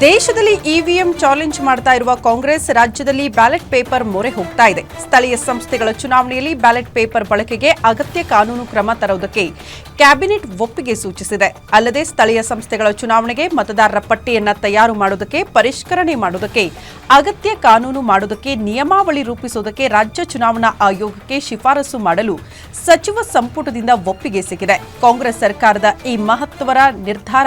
ದೇಶದಲ್ಲಿ EVM challenge ಮಾಡ್ತಾ ಇರುವ ಕಾಂಗ್ರೆಸ್ ರಾಜ್ಯದಲ್ಲಿ ಬ್ಯಾಲೆಟ್ ಪೇಪರ್ ಮೊರೆ ಹೋಗ್ತಾ ಇದೆ. ಸ್ಥಳೀಯ ಸಂಸ್ಥೆಗಳ ಚುನಾವಣೆಯಲ್ಲಿ ಬ್ಯಾಲೆಟ್ ಪೇಪರ್ ಬಳಕೆಗೆ ಅಗತ್ಯ ಕಾನೂನು ಕ್ರಮ ತರುವುದಕ್ಕೆ ಕ್ಯಾಬಿನೆಟ್ ಒಪ್ಪಿಗೆ ಸೂಚಿಸಿದೆ. ಅಲ್ಲದೆ ಸ್ಥಳೀಯ ಸಂಸ್ಥೆಗಳ ಚುನಾವಣೆಗೆ ಮತದಾರರ ಪಟ್ಟಿಯನ್ನು ತಯಾರು ಮಾಡುವುದಕ್ಕೆ ಪರಿಷ್ಕರಣೆ ಮಾಡುವುದಕ್ಕೆ ಅಗತ್ಯ ಕಾನೂನು ಮಾಡುವುದಕ್ಕೆ ನಿಯಮಾವಳಿ ರೂಪಿಸುವುದಕ್ಕೆ ರಾಜ್ಯ ಚುನಾವಣಾ ಆಯೋಗಕ್ಕೆ ಶಿಫಾರಸು ಮಾಡಲು ಸಚಿವ ಸಂಪುಟದಿಂದ ಒಪ್ಪಿಗೆ ಸಿಕ್ಕಿದೆ. ಕಾಂಗ್ರೆಸ್ ಸರ್ಕಾರದ ಈ ಮಹತ್ವರ ನಿರ್ಧಾರ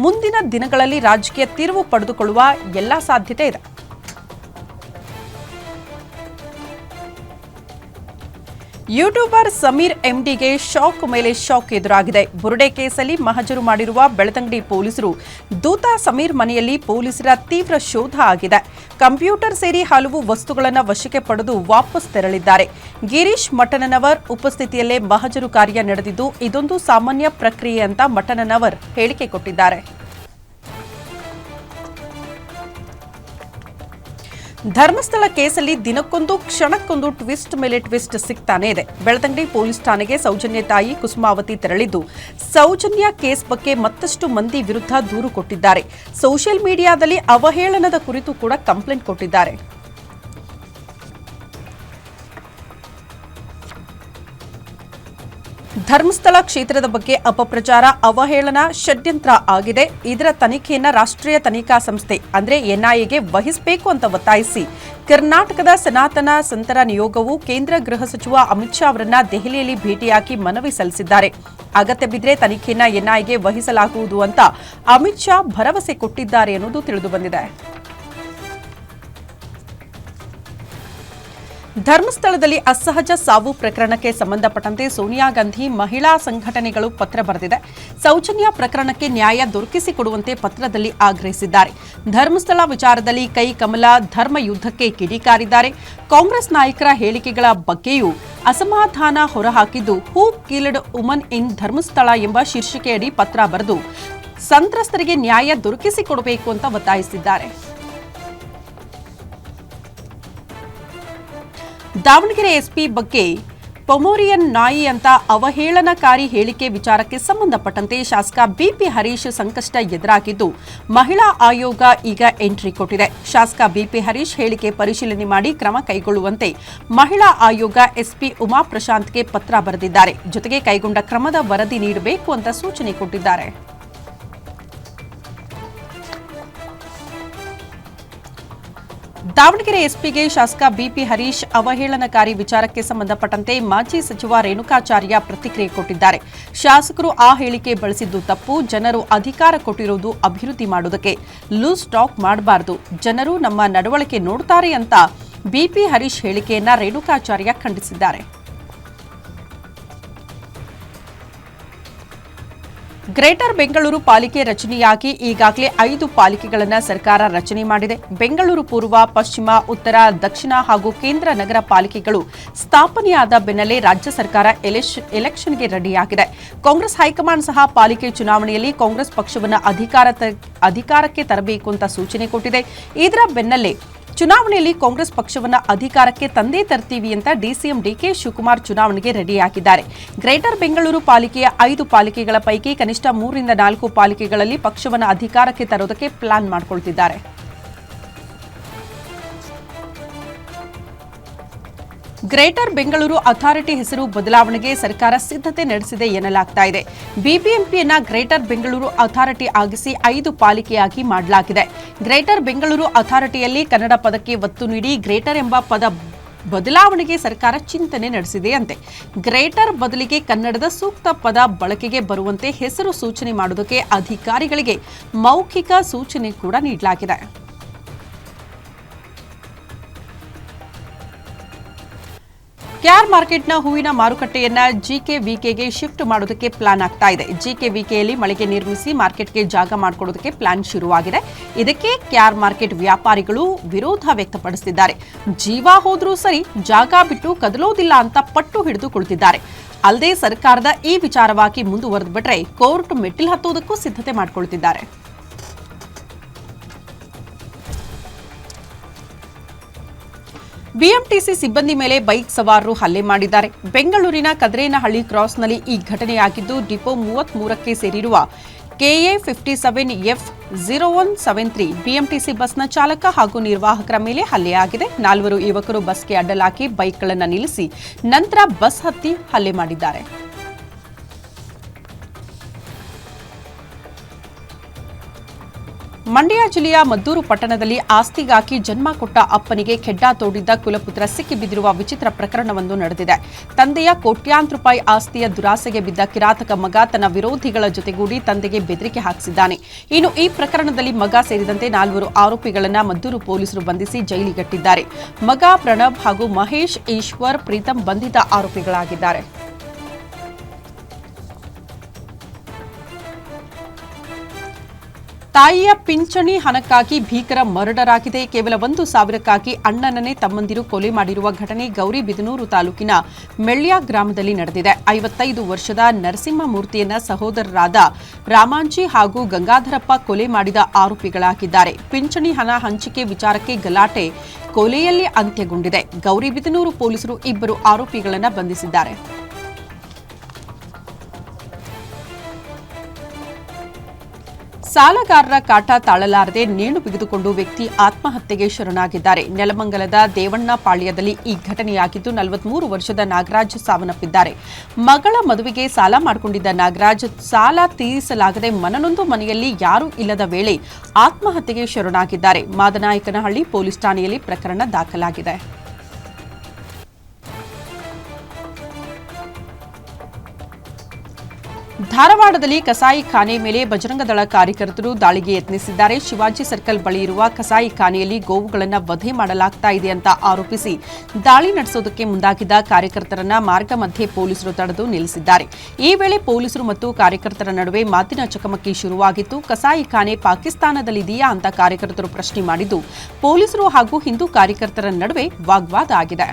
ಮುಂದಿನ ದಿನಗಳಲ್ಲಿ ರಾಜಕೀಯ ತಿರುವು ಪಡೆದುಕೊಳ್ಳುವ ಎಲ್ಲಾ ಸಾಧ್ಯತೆ ಇದೆ. ಯೂಟ್ಯೂಬರ್ ಸಮೀರ್ ಎಂಡಿಗೆ ಶಾಕ್ ಮೇಲೆ ಶಾಕ್ ಎದುರಾಗಿದೆ. ಬುರುಡೆ ಕೇಸಲ್ಲಿ ಮಹಜರು ಮಾಡಿರುವ ಬೆಳತಂಗಡಿ ಪೊಲೀಸರು ದೂತ ಸಮೀರ್ ಮನೆಯಲ್ಲಿ ಪೊಲೀಸರ ತೀವ್ರ ಶೋಧ ಆಗಿದೆ. ಕಂಪ್ಯೂಟರ್ ಸೇರಿ ಹಲವು ವಸ್ತುಗಳನ್ನು ವಶಕ್ಕೆ ಪಡೆದು ವಾಪಸ್ ತೆರಳಿದ್ದಾರೆ. ಗಿರೀಶ್ ಮಟನನವರ್ ಉಪಸ್ಥಿತಿಯಲ್ಲೇ ಮಹಜರು ಕಾರ್ಯ ನಡೆದಿದ್ದು, ಇದೊಂದು ಸಾಮಾನ್ಯ ಪ್ರಕ್ರಿಯೆ ಅಂತ ಮಟನನವರ್ ಹೇಳಿಕೆ ಕೊಟ್ಟಿದ್ದಾರೆ. ಧರ್ಮಸ್ಥಳ ಕೇಸಲ್ಲಿ ದಿನಕ್ಕೊಂದು, ಕ್ಷಣಕ್ಕೊಂದು ಟ್ವಿಸ್ಟ್ ಮೇಲೆ ಟ್ವಿಸ್ಟ್ ಸಿಗ್ತಾನೆ ಇದೆ. ಬೆಳತಂಗಡಿ ಪೊಲೀಸ್ ಠಾಣೆಗೆ ಸೌಜನ್ಯ ತಾಯಿ ಕುಸುಮಾವತಿ ತೆರಳಿದ್ದು, ಸೌಜನ್ಯ ಕೇಸ್ ಬಗ್ಗೆ ಮತ್ತಷ್ಟು ಮಂದಿ ವಿರುದ್ಧ ದೂರು ಕೊಟ್ಟಿದ್ದಾರೆ. ಸೋಷಿಯಲ್ ಮೀಡಿಯಾದಲ್ಲಿ ಅವಹೇಳನದ ಕುರಿತು ಕೂಡ ಕಂಪ್ಲೇಂಟ್ ಕೊಟ್ಟಿದ್ದಾರೆ. ಧರ್ಮಸ್ಥಳ ಕ್ಷೇತ್ರದ ಬಗ್ಗೆ ಅಪಪ್ರಚಾರ, ಅವಹೇಳನ ಷಡ್ಯಂತ್ರ ಆಗಿದೆ. ಇದರ ತನಿಖೆಯನ್ನ ರಾಷ್ಟ್ರೀಯ ತನಿಖಾ ಸಂಸ್ಥೆ, ಅಂದ್ರೆ ಎನ್ಐಎಗೆ ವಹಿಸಬೇಕು ಅಂತ ಒತ್ತಾಯಿಸಿ, ಕರ್ನಾಟಕದ ಸನಾತನ ಸಂತರ ನಿಯೋಗವು ಕೇಂದ್ರ ಗೃಹ ಸಚಿವ ಅಮಿತ್ ಶಾ ಅವರನ್ನ ದೆಹಲಿಯಲ್ಲಿ ಭೇಟಿಯಾಗಿ ಮನವಿ ಸಲ್ಲಿಸಿದ್ದಾರೆ. ಅಗತ್ಯ ಬಿದ್ದರೆ ತನಿಖೆಯನ್ನ ಎನ್ಐಎಗೆ ವಹಿಸಲಾಗುವುದು ಅಂತ ಅಮಿತ್ ಶಾ ಭರವಸೆ ಕೊಟ್ಟಿದ್ದಾರೆ ಅನ್ನೋದು ತಿಳಿದುಬಂದಿದೆ ಧರ್ಮಸ್ಥಳದಲ್ಲಿ ಅಸಹಜ ಸಾವು ಪ್ರಕರಣಕ್ಕೆ ಸಂಬಂಧಪಟ್ಟಂತೆ ಸೋನಿಯಾ ಗಾಂಧಿ ಮಹಿಳಾ ಸಂಘಟನೆಗಳು ಪತ್ರ ಬರೆದಿದೆ. ಸೌಜನ್ಯ ಪ್ರಕರಣಕ್ಕೆ ನ್ಯಾಯ ದೊರಕಿಸಿಕೊಡುವಂತೆ ಪತ್ರದಲ್ಲಿ ಆಗ್ರಹಿಸಿದ್ದಾರೆ. ಧರ್ಮಸ್ಥಳ ವಿಚಾರದಲ್ಲಿ ಕೈ ಕಮಲ, ಧರ್ಮ ಯುದ್ಧಕ್ಕೆ ಕಿಡಿಕಾರಿದ್ದಾರೆ. ಕಾಂಗ್ರೆಸ್ ನಾಯಕರ ಹೇಳಿಕೆಗಳ ಬಗ್ಗೆಯೂ ಅಸಮಾಧಾನ ಹೊರಹಾಕಿದ್ದು, who killed woman in Dharmasthala ಎಂಬ ಶೀರ್ಷಿಕೆಯಡಿ ಪತ್ರ ಬರೆದು, ಸಂತ್ರಸ್ತರಿಗೆ ನ್ಯಾಯ ದೊರಕಿಸಿಕೊಡಬೇಕು ಅಂತ ಒತ್ತಾಯಿಸಿದ್ದಾರೆ. ದಾವಣಗೆರೆ ಎಸ್ಪಿ ಬಗ್ಗೆ ಪೊಮೋರಿಯನ್ ನಾಯಿ ಅಂತ ಅವಹೇಳನಕಾರಿ ಹೇಳಿಕೆ ವಿಚಾರಕ್ಕೆ ಸಂಬಂಧಪಟ್ಟಂತೆ ಶಾಸಕ ಬಿಪಿ ಹರೀಶ್ ಸಂಕಷ್ಟ ಎದುರಾಗಿದ್ದು, ಮಹಿಳಾ ಆಯೋಗ ಈಗ ಎಂಟ್ರಿ ಕೊಟ್ಟಿದೆ. ಶಾಸಕ ಬಿಪಿ ಹರೀಶ್ ಹೇಳಿಕೆ ಪರಿಶೀಲನೆ ಮಾಡಿ ಕ್ರಮ ಕೈಗೊಳ್ಳುವಂತೆ ಮಹಿಳಾ ಆಯೋಗ ಎಸ್ಪಿ ಉಮಾ ಪ್ರಶಾಂತ್ಗೆ ಪತ್ರ ಬರೆದಿದ್ದಾರೆ. ಜೊತೆಗೆ ಕೈಗೊಂಡ ಕ್ರಮದ ವರದಿ ನೀಡಬೇಕು ಅಂತ ಸೂಚನೆ ಕೊಟ್ಟಿದ್ದಾರೆ. ದಾವಣಗೆರೆ ಎಸ್ಪಿಗೆ ಶಾಸಕ ಬಿಪಿ ಹರೀಶ್ ಅವಹೇಳನಕಾರಿ ವಿಚಾರಕ್ಕೆ ಸಂಬಂಧಪಟ್ಟಂತೆ ಮಾಜಿ ಸಚಿವ ರೇಣುಕಾಚಾರ್ಯ ಪ್ರತಿಕ್ರಿಯೆ ಕೊಟ್ಟಿದ್ದಾರೆ. ಶಾಸಕರು ಆ ಹೇಳಿಕೆ ಬಳಸಿದ್ದು ತಪ್ಪು, ಜನರು ಅಧಿಕಾರ ಕೊಟ್ಟಿರುವುದು ಅಭಿವೃದ್ಧಿ ಮಾಡುವುದಕ್ಕೆ ಲೂಸ್ ಟಾಕ್ ಮಾಡಬಾರದು, ಜನರು ನಮ್ಮ ನಡವಳಿಕೆ ನೋಡ್ತಾರೆ ಅಂತ ಬಿಪಿ ಹರೀಶ್ ಹೇಳಿಕೆಯನ್ನ ರೇಣುಕಾಚಾರ್ಯ ಖಂಡಿಸಿದ್ದಾರೆ. ಗ್ರೇಟರ್ ಬೆಂಗಳೂರು ಪಾಲಿಕೆ ರಚನೆಯಾಗಿ ಈಗಾಗಲೇ ಐದು ಪಾಲಿಕೆಗಳನ್ನು ಸರ್ಕಾರ ರಚನೆ ಮಾಡಿದೆ. ಬೆಂಗಳೂರು ಪೂರ್ವ, ಪಶ್ಚಿಮ, ಉತ್ತರ, ದಕ್ಷಿಣ ಹಾಗೂ ಕೇಂದ್ರ ನಗರ ಪಾಲಿಕೆಗಳು ಸ್ಥಾಪನೆಯಾದ ಬೆನ್ನಲ್ಲೇ ರಾಜ್ಯ ಸರ್ಕಾರ ಎಲೆಕ್ಷನ್ಗೆ ರೆಡಿಯಾಗಿದೆ. ಕಾಂಗ್ರೆಸ್ ಹೈಕಮಾಂಡ್ ಸಹ ಪಾಲಿಕೆ ಚುನಾವಣೆಯಲ್ಲಿ ಕಾಂಗ್ರೆಸ್ ಪಕ್ಷವನ್ನು ಅಧಿಕಾರಕ್ಕೆ ತರಬೇಕು ಅಂತ ಸೂಚನೆ ಕೊಟ್ಟಿದೆ. ಇದರ ಬೆನ್ನಲ್ಲೇ ಚುನಾವಣೆಯಲ್ಲಿ ಕಾಂಗ್ರೆಸ್ ಪಕ್ಷವನ್ನ ಅಧಿಕಾರಕ್ಕೆ ತಂದೇ ತರ್ತೀವಿ ಅಂತ ಡಿಸಿಎಂ ಡಿಕೆ ಶಿವಕುಮಾರ್ ಚುನಾವಣೆಗೆ ರೆಡಿಯಾಗಿದ್ದಾರೆ. ಗ್ರೇಟರ್ ಬೆಂಗಳೂರು ಪಾಲಿಕೆಯ ಐದು ಪಾಲಿಕೆಗಳ ಪೈಕಿ ಕನಿಷ್ಠ ಮೂರರಿಂದ ನಾಲ್ಕು ಪಾಲಿಕೆಗಳಲ್ಲಿ ಪಕ್ಷವನ್ನು ಅಧಿಕಾರಕ್ಕೆ ತರೋದಕ್ಕೆ ಪ್ಲಾನ್ ಮಾಡಿಕೊಳ್ತಿದ್ದಾರೆ. ಗ್ರೇಟರ್ ಬೆಂಗಳೂರು ಅಥಾರಿಟಿ ಹೆಸರು ಬದಲಾವಣೆಗೆ ಸರ್ಕಾರ ಸಿದ್ಧತೆ ನಡೆಸಿದೆ ಎನ್ನಲಾಗ್ತಾ ಇದೆ. ಬಿಬಿಎಂಪಿಯನ್ನ ಗ್ರೇಟರ್ ಬೆಂಗಳೂರು ಅಥಾರಿಟಿ ಆಗಿಸಿ ಐದು ಪಾಲಿಕೆಯಾಗಿ ಮಾಡಲಾಗಿದೆ. ಗ್ರೇಟರ್ ಬೆಂಗಳೂರು ಅಥಾರಿಟಿಯಲ್ಲಿ ಕನ್ನಡ ಪದಕ್ಕೆ ಒತ್ತು ನೀಡಿ ಗ್ರೇಟರ್ ಎಂಬ ಪದ ಬದಲಾವಣೆಗೆ ಸರ್ಕಾರ ಚಿಂತನೆ ನಡೆಸಿದೆಯಂತೆ ಗ್ರೇಟರ್ ಬದಲಿಗೆ ಕನ್ನಡದ ಸೂಕ್ತ ಪದ ಬಳಕೆಗೆ ಬರುವಂತೆ ಹೆಸರು ಸೂಚನೆ ಮಾಡುವುದಕ್ಕೆ ಅಧಿಕಾರಿಗಳಿಗೆ ಮೌಖಿಕ ಸೂಚನೆ ಕೂಡ ನೀಡಲಾಗಿದೆ. ಕ್ಯಾರ್ ಮಾರ್ಕೆಟ್ನ ಹೂವಿನ ಮಾರುಕಟ್ಟೆಯನ್ನ ಜಿಕೆ ವಿಕೆಗೆ ಶಿಫ್ಟ್ ಮಾಡೋದಕ್ಕೆ ಪ್ಲಾನ್ ಆಗ್ತಾ ಇದೆ. ಜಿಕೆ ವಿಕೆಯಲ್ಲಿ ಮಳಿಗೆ ನಿರ್ಮಿಸಿ ಮಾರ್ಕೆಟ್ಗೆ ಜಾಗ ಮಾಡಿಕೊಡೋದಕ್ಕೆ ಪ್ಲಾನ್ ಶುರುವಾಗಿದೆ. ಇದಕ್ಕೆ ಕ್ಯಾರ್ ಮಾರ್ಕೆಟ್ ವ್ಯಾಪಾರಿಗಳು ವಿರೋಧ ವ್ಯಕ್ತಪಡಿಸಿದ್ದಾರೆ. ಜೀವ ಹೋದ್ರೂ ಸರಿ ಜಾಗ ಬಿಟ್ಟು ಕದಲೋದಿಲ್ಲ ಅಂತ ಪಟ್ಟು ಹಿಡಿದು ಕುಳಿತಿದ್ದಾರೆ ಅಲ್ಲದೆ ಸರ್ಕಾರದ ಈ ವಿಚಾರವಾಗಿ ಮುಂದುವರೆದು ಬಿಟ್ರೆ ಕೋರ್ಟ್ ಮೆಟ್ಟಿಲು ಹತ್ತುವುದಕ್ಕೂ ಸಿದ್ಧತೆ ಮಾಡಿಕೊಳ್ತಿದ್ದಾರೆ. ಬಿಎಂಟಿಸಿ ಸಿಬ್ಬಂದಿ ಮೇಲೆ ಬೈಕ್ ಸವಾರರು ಹಲ್ಲೆ ಮಾಡಿದ್ದಾರೆ. ಬೆಂಗಳೂರಿನ ಕದ್ರೇನಹಳ್ಳಿ ಕ್ರಾಸ್ನಲ್ಲಿ ಈ ಘಟನೆಯಾಗಿದ್ದು, ಡಿಪೋ ಮೂವತ್ತ್ ಮೂರಕ್ಕೆ ಸೇರಿರುವ KA fifty seven F zero one seven three BMTC ಬಸ್ನ ಚಾಲಕ ಹಾಗೂ ನಿರ್ವಾಹಕರ ಮೇಲೆ ಹಲ್ಲೆಯಾಗಿದೆ. ನಾಲ್ವರು ಯುವಕರು ಬಸ್ಗೆ ಅಡ್ಡಲಾಕಿ ಬೈಕ್ಗಳನ್ನು ನಿಲ್ಲಿಸಿ ನಂತರ ಬಸ್ ಹತ್ತಿ ಹಲ್ಲೆ ಮಾಡಿದ್ದಾರೆ. ಮಂಡ್ಯ ಜಿಲ್ಲೆಯ ಮದ್ದೂರು ಪಟ್ಟಣದಲ್ಲಿ ಆಸ್ತಿಗಾಗಿ ಜನ್ಮ ಕೊಟ್ಟ ಅಪ್ಪನಿಗೆ ಖೆಡ್ಡ ತೋಡಿದ್ದ ಕುಲಪುತ್ರ ಸಿಕ್ಕಿಬಿದ್ದಿರುವ ವಿಚಿತ್ರ ಪ್ರಕರಣವೊಂದು ನಡೆದಿದೆ. ತಂದೆಯ ಕೋಟ್ಯಾಂತರ ರೂಪಾಯಿ ಆಸ್ತಿಯ ದುರಾಸೆಗೆ ಬಿದ್ದ ಕಿರಾತಕ ಮಗ ತನ್ನ ವಿರೋಧಿಗಳ ಜೊತೆಗೂಡಿ ತಂದೆಗೆ ಬೆದರಿಕೆ ಹಾಕಿಸಿದ್ದಾನೆ. ಇನ್ನು ಈ ಪ್ರಕರಣದಲ್ಲಿ ಮಗ ಸೇರಿದಂತೆ ನಾಲ್ವರು ಆರೋಪಿಗಳನ್ನು ಮದ್ದೂರು ಪೊಲೀಸರು ಬಂಧಿಸಿ ಜೈಲಿಗಟ್ಟಿದ್ದಾರೆ. ಮಗ ಪ್ರಣಬ್ ಹಾಗೂ ಮಹೇಶ್ ಈಶ್ವರ್ ಪ್ರೀತಂ ಬಂಧಿತ ಆರೋಪಿಗಳಾಗಿದ್ದಾರೆ. ತಾಯಿಯ ಪಿಂಚಣಿ ಹಣಕ್ಕಾಗಿ ಭೀಕರ ಮರ್ಡರ್ ಕೇವಲ ಒಂದು ಸಾವಿರಕ್ಕಾಗಿ ಅಣ್ಣನನ್ನೇ ತಮ್ಮಂದಿರು ಕೊಲೆ ಮಾಡಿರುವ ಘಟನೆ ಗೌರಿಬಿದನೂರು ತಾಲೂಕಿನ ಮೆಳ್ಯ ಗ್ರಾಮದಲ್ಲಿ ನಡೆದಿದೆ. ಐವತ್ತೈದು ವರ್ಷದ ನರಸಿಂಹಮೂರ್ತಿಯನ್ನ ಸಹೋದರರಾದ ರಾಮಾಂಚಿ ಹಾಗೂ ಗಂಗಾಧರಪ್ಪ ಕೊಲೆ ಮಾಡಿದ ಆರೋಪಿಗಳಾಗಿದ್ದಾರೆ. ಪಿಂಚಣಿ ಹಣ ಹಂಚಿಕೆ ವಿಚಾರಕ್ಕೆ ಗಲಾಟೆ ಕೊಲೆಯಲ್ಲಿ ಅಂತ್ಯಗೊಂಡಿದೆ. ಗೌರಿಬಿದನೂರು ಪೊಲೀಸರು ಇಬ್ಬರು ಆರೋಪಿಗಳನ್ನು ಬಂಧಿಸಿದ್ದಾರೆ. ಸಾಲಗಾರರ ಕಾಟ ತಾಳಲಾರದೆ ನೇಣು ಬಿಗಿದುಕೊಂಡು ವ್ಯಕ್ತಿ ಆತ್ಮಹತ್ಯೆಗೆ ಶರಣಾಗಿದ್ದಾರೆ. ನೆಲಮಂಗಲದ ದೇವಣ್ಣ ಪಾಳ್ಯದಲ್ಲಿ ಈ ಘಟನೆಯಾಗಿದ್ದು ನಲವತ್ಮೂರು ವರ್ಷದ ನಾಗರಾಜ್ ಸಾವನ್ನಪ್ಪಿದ್ದಾರೆ. ಮಗಳ ಮದುವೆಗೆ ಸಾಲ ಮಾಡಿಕೊಂಡಿದ್ದ ನಾಗರಾಜ್, ಸಾಲ ತೀರಿಸಲಾಗದೆ ಮನನೊಂದು ಮನೆಯಲ್ಲಿ ಯಾರೂ ಇಲ್ಲದ ವೇಳೆ ಆತ್ಮಹತ್ಯೆಗೆ ಶರಣಾಗಿದ್ದಾರೆ. ಮಾದನಾಯಕನಹಳ್ಳಿ ಪೊಲೀಸ್ ಠಾಣೆಯಲ್ಲಿ ಪ್ರಕರಣ ದಾಖಲಾಗಿದೆ. ಧಾರವಾಡದಲ್ಲಿ ಕಸಾಯಿ ಖಾನೆ ಮೇಲೆ ಬಜರಂಗದಳ ಕಾರ್ಯಕರ್ತರು ದಾಳಿಗೆ ಯತ್ನಿಸಿದ್ದಾರೆ. ಶಿವಾಜಿ ಸರ್ಕಲ್ ಬಳಿ ಇರುವ ಕಸಾಯಿ ಖಾನೆಯಲ್ಲಿ ಗೋವುಗಳನ್ನು ವಧೆ ಮಾಡಲಾಗ್ತಾ ಇದೆ ಅಂತ ಆರೋಪಿಸಿ ದಾಳಿ ನಡೆಸೋದಕ್ಕೆ ಮುಂದಾಗಿದ್ದ ಕಾರ್ಯಕರ್ತರನ್ನ ಮಾರ್ಗ ಮಧ್ಯೆ ಪೊಲೀಸರು ತಡೆದು ನಿಲ್ಲಿಸಿದ್ದಾರೆ. ಈ ವೇಳೆ ಪೊಲೀಸರು ಮತ್ತು ಕಾರ್ಯಕರ್ತರ ನಡುವೆ ಮಾತಿನ ಚಕಮಕಿ ಶುರುವಾಗಿತ್ತು. ಕಸಾಯಿ ಖಾನೆ ಪಾಕಿಸ್ತಾನದಲ್ಲಿದೆಯಾ ಅಂತ ಕಾರ್ಯಕರ್ತರು ಪ್ರಶ್ನೆ ಮಾಡಿದ್ದು, ಪೊಲೀಸರು ಹಾಗೂ ಹಿಂದೂ ಕಾರ್ಯಕರ್ತರ ನಡುವೆ ವಾಗ್ವಾದ ಆಗಿದೆ.